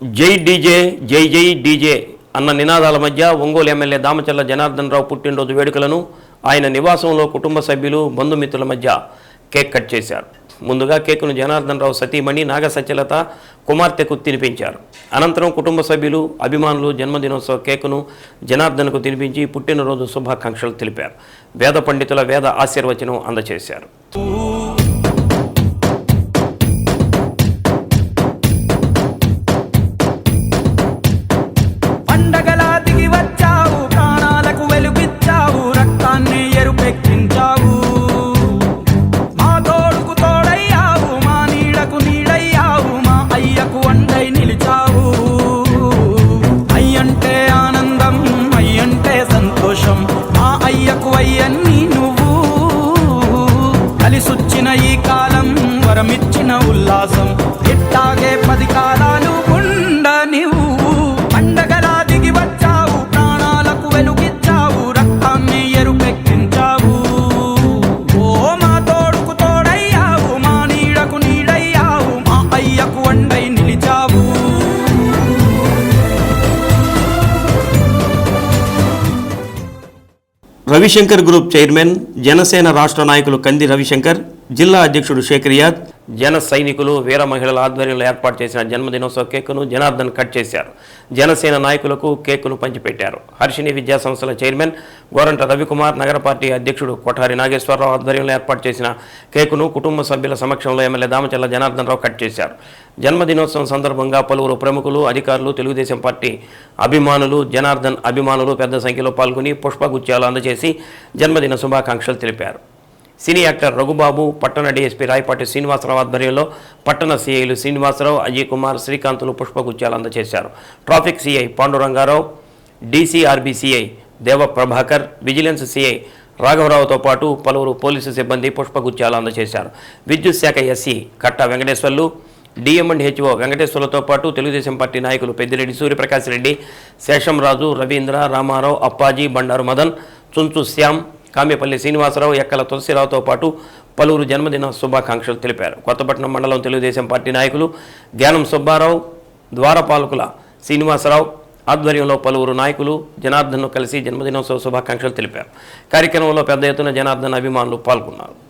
జై డీజే జై జై డీజే అన్న నినాదాల మధ్య ఒంగోలు ఎమ్మెల్యే దామచర్ల జనార్దన్ రావు పుట్టినరోజు వేడుకలను ఆయన నివాసంలో కుటుంబ సభ్యులు బంధుమిత్రుల మధ్య కేక్ కట్ చేశారు. ముందుగా కేకును జనార్దన్ రావు సతీమణి నాగసత్యలత కుమార్తెకు తినిపించారు. అనంతరం కుటుంబ సభ్యులు అభిమానులు జన్మదినోత్సవ కేకును జనార్దన్కు తినిపించి పుట్టినరోజు శుభాకాంక్షలు తెలిపారు. వేద పండితుల వేద ఆశీర్వచనం అందజేశారు ఉల్లాసం ఇట్టాగే పది కాలాలు ఉండ నువ్వు పండగలా దిగి వచ్చావు ప్రాణాలకు వెలుగిచ్చావు రక్తాన్ని ఎరుపెక్కించావు. ఓ మా తోడుకు తోడయ్యావు మా నీడకు నీడయ్యావు మా అయ్యకు వండై నిలిచావు. రవిశంకర్ గ్రూప్ చైర్మన్ జనసేన రాష్ట్ర నాయకులు కంది రవిశంకర్ జిల్లా అధ్యక్షుడు శేఖర్ రియాద్ జన సైనికులు వీర మహిళల ఆధ్వర్యంలో ఏర్పాటు చేసిన జన్మదినోత్సవ కేకును జనార్దన్ కట్ చేశారు. జనసేన నాయకులకు కేకును పంచిపెట్టారు. హర్షిణి విద్యా సంస్థల చైర్మన్ గోరంట రవికుమార్ నగర పార్టీ అధ్యక్షుడు కొఠారి నాగేశ్వరరావు ఆధ్వర్యంలో ఏర్పాటు చేసిన కేకును కుటుంబ సభ్యుల సమక్షంలో ఎమ్మెల్యే దామచల్ల జనార్దన్ రావు కట్ చేశారు. జన్మదినోత్సవం సందర్భంగా పలువురు ప్రముఖులు అధికారులు తెలుగుదేశం పార్టీ అభిమానులు జనార్దన్ అభిమానులు పెద్ద సంఖ్యలో పాల్గొని పుష్పగుత్యాలు అందజేసి జన్మదిన శుభాకాంక్షలు తెలిపారు. సినీ యాక్టర్ రఘుబాబు పట్టణ డీఎస్పీ రాయపాటి శ్రీనివాసరావు ఆధ్వర్యంలో పట్టణ సీఐలు శ్రీనివాసరావు అజయ్ కుమార్ శ్రీకాంతులు పుష్పగుచ్చాలు అందజేశారు traffic CI Pandurangarao DCRB CI Deva Prabhakar vigilance CI రాఘవరావుతో పాటు పలువురు పోలీసు సిబ్బంది పుష్పగుచ్చాలు అందజేశారు విద్యుత్ శాఖ ఎస్సీ కట్ట వెంకటేశ్వర్లు డిఎంఎండ్ హెచ్ఓ వెంకటేశ్వర్లతో పాటు తెలుగుదేశం పార్టీ నాయకులు పెద్దిరెడ్డి సూర్యప్రకాశ్ రెడ్డి శేషంరాజు రవీంద్ర రామారావు అప్పాజీ బండారు మదన్ చుంచు శ్యామ్ కామ్యపల్లి శ్రీనివాసరావు ఎక్కల తులసిరావుతో పాటు పలువురు జన్మదిన శుభాకాంక్షలు తెలిపారు. కొత్తపట్నం మండలం తెలుగుదేశం పార్టీ నాయకులు జ్ఞానం సుబ్బారావు ద్వారపాలకుల శ్రీనివాసరావు ఆధ్వర్యంలో పలువురు నాయకులు జనార్దన్ను కలిసి జన్మదినోత్సవ శుభాకాంక్షలు తెలిపారు. కార్యక్రమంలో పెద్ద ఎత్తున జనార్దన్ అభిమానులు పాల్గొన్నారు.